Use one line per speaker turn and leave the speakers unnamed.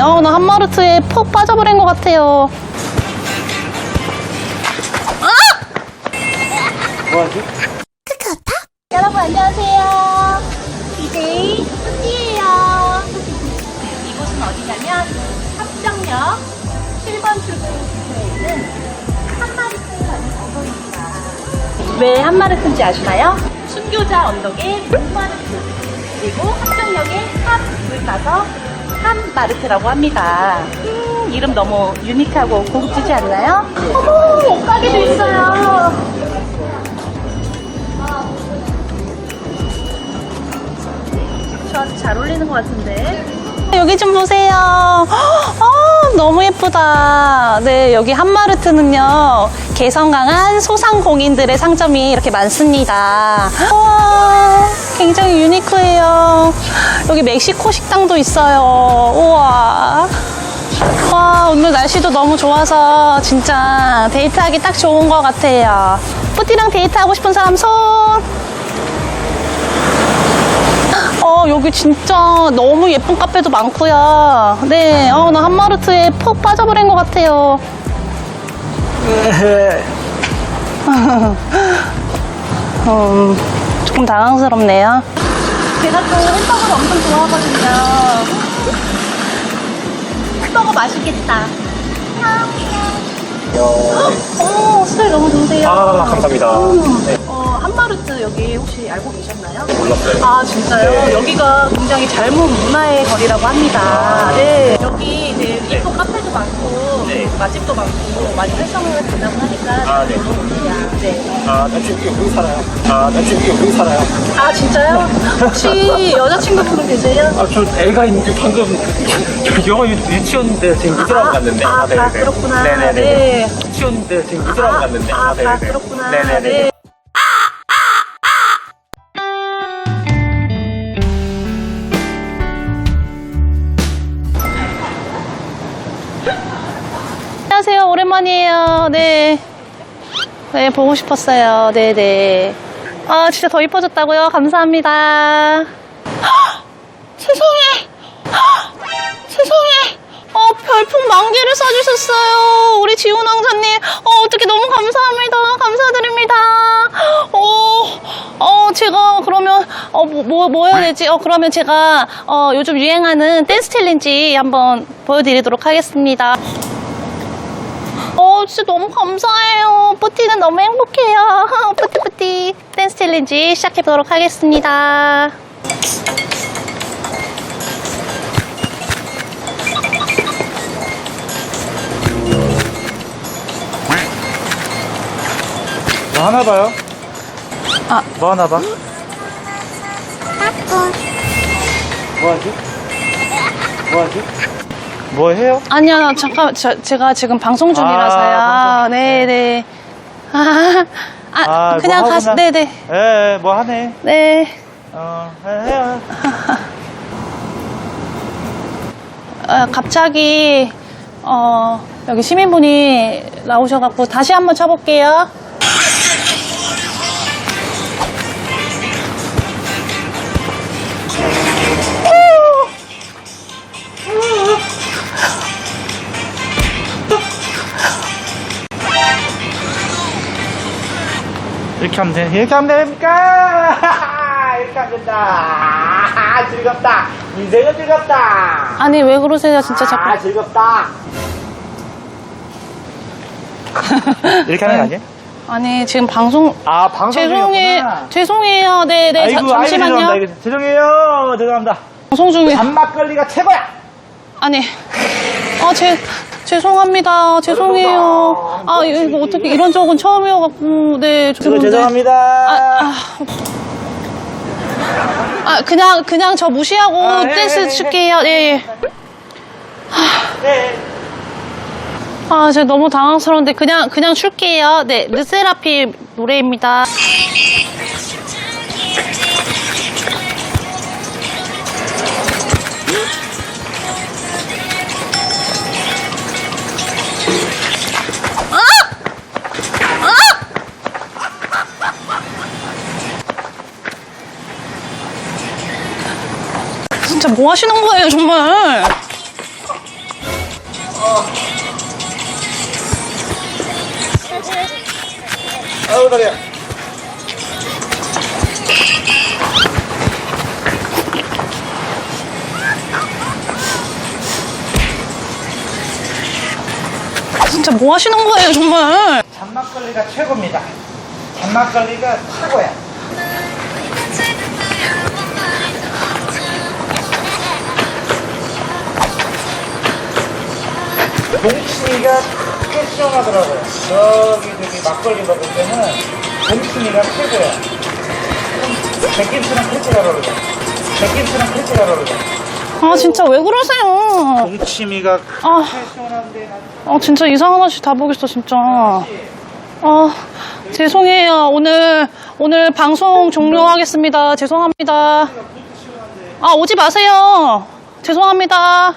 네, 어, 나 한마르트에 푹 빠져버린 것 같아요.
뭐하지?
여러분 안녕하세요. DJ 푸띠예요. 이곳은 어디냐면 합정역 7번 출구에 있는 한마르트 가는 장소입니다. 왜 한마르트인지 아시나요? 순교자 언덕의 문마르트 그리고 합정역의 합을 가서 한마르트라고 합니다. 음, 이름 너무 유니크하고 고급지지 않나요? 어머, 옷가게도 있어요. 저한테 잘 어울리는 것 같은데. 여기 좀 보세요. 아, 너무 예쁘다. 네, 여기 한마르트는요, 개성 강한 소상공인들의 상점이 이렇게 많습니다. 와, 굉장히 유니크해요. 여기 멕시코 식당도 있어요. 우와. 와, 오늘 날씨도 너무 좋아서 진짜 데이트하기 딱 좋은 것 같아요. 뿌띠랑 데이트하고 싶은 사람 손! 어, 여기 진짜 너무 예쁜 카페도 많고요. 네, 어, 나 한마르트에 푹 빠져버린 것 같아요. 음, 조금 당황스럽네요. 제가 또 햄버거를 엄청 좋아하거든요. 햄버거 맛있겠다. 어, 스타일 너무 좋으세요.
아, 감사합니다. 네.
여기 혹시 알고 계셨나요?
몰랐어요.
아 진짜요? 여기가 굉장히 젊은 문화의 거리라고 합니다. 네. 여기 네, 예쁜 카페도 많고
네.
맛집도 많고 많이 활성화가 된다고 하니까
아, 네.
네.
아, 남친 여기 여기 살아요. 아, 남친 여기 여기 살아요.
아 진짜요? 혹시 여자친구분 계세요?
아, 저 애가 있는데 방금 저 영어 유, 유치원인데 지금 유치원 갔는데.
아,
네네네.
아, 그렇구나.
네네네.
네.
유치원인데 지금 유치원 갔는데.
아,
네네네.
아 그렇구나.
네네네.
네. 네. 네, 보고 싶었어요. 네네. 아, 진짜 더 이뻐졌다고요? 감사합니다. 헉! 세상에! 헉! 세상에! 어, 별풍 만 개를 써주셨어요. 우리 지훈 왕자님. 어, 어떻게 너무 감사합니다. 감사드립니다. 어, 어, 제가 그러면, 어, 뭐, 뭐, 뭐 해야 되지? 어, 그러면 제가, 어, 요즘 유행하는 댄스 챌린지 한번 보여드리도록 하겠습니다. 어, 진짜 너무 감사해요. 뿌티는 너무 행복해요. 뿌티뿌티. 댄스 챌린지 시작해보도록 하겠습니다.
뭐 하나 봐요?
아.
뭐 하나 봐? 뭐 하지? 뭐 하지? 뭐 해요?
아니요, 잠깐, 저, 제가 지금 방송 중이라서요.
아, 방송.
네 네. 아, 아, 그냥
뭐
가시,
하구나.
네 네.
예, 예, 뭐 하네.
네.
어, 해, 해요.
아, 갑자기, 어, 여기 시민분이 나오셔갖고 다시 한번 쳐볼게요.
하면 돼. 이렇게 하면 됩니까? 이렇게 하면 된다. 아, 즐겁다. 인생은 즐겁다.
아니, 왜 그러세요, 진짜
아,
자꾸.
즐겁다. 이렇게 하는 거 아니에요?
아니, 지금 방송,
아, 방송
죄송해,
중이었구나.
죄송해요. 네네.
아이고,
자-
아이고, 죄송합니다.
잠시만요.
이거 죄송해요. 죄송합니다.
방송 중에.
단막걸리가 최고야.
아니, 아, 제, 죄송합니다. 죄송해요. 아, 이거 어떻게, 이런 적은 처음이어갖고, 네, 죄송한데.
죄송합니다.
아, 아, 그냥, 그냥 저 무시하고
아, 해,
댄스
해, 해,
출게요. 예, 예.
네.
아, 제가 너무 당황스러운데, 그냥, 그냥 출게요. 네, 르세라핌 노래입니다. 뭐 하시는 거예요, 정말?
아우, 다리야.
진짜 뭐 하시는 거예요, 정말?
잔막걸리가 최고입니다. 잔막걸리가 최고야. 동치미가 꽤 시원하더라고요. 저기 저기 막걸리 먹을 때는 동치미가 최고야. 백김치랑 크게 잘 어울려. 백김치랑 크게 잘 어울려.
아, 진짜 왜 그러세요?
동치미가
아,
시원한데
아 진짜 이상한 아저씨 다 보겠어, 진짜. 아, 죄송해요. 오늘, 오늘 방송 종료하겠습니다. 죄송합니다. 아, 오지 마세요. 죄송합니다.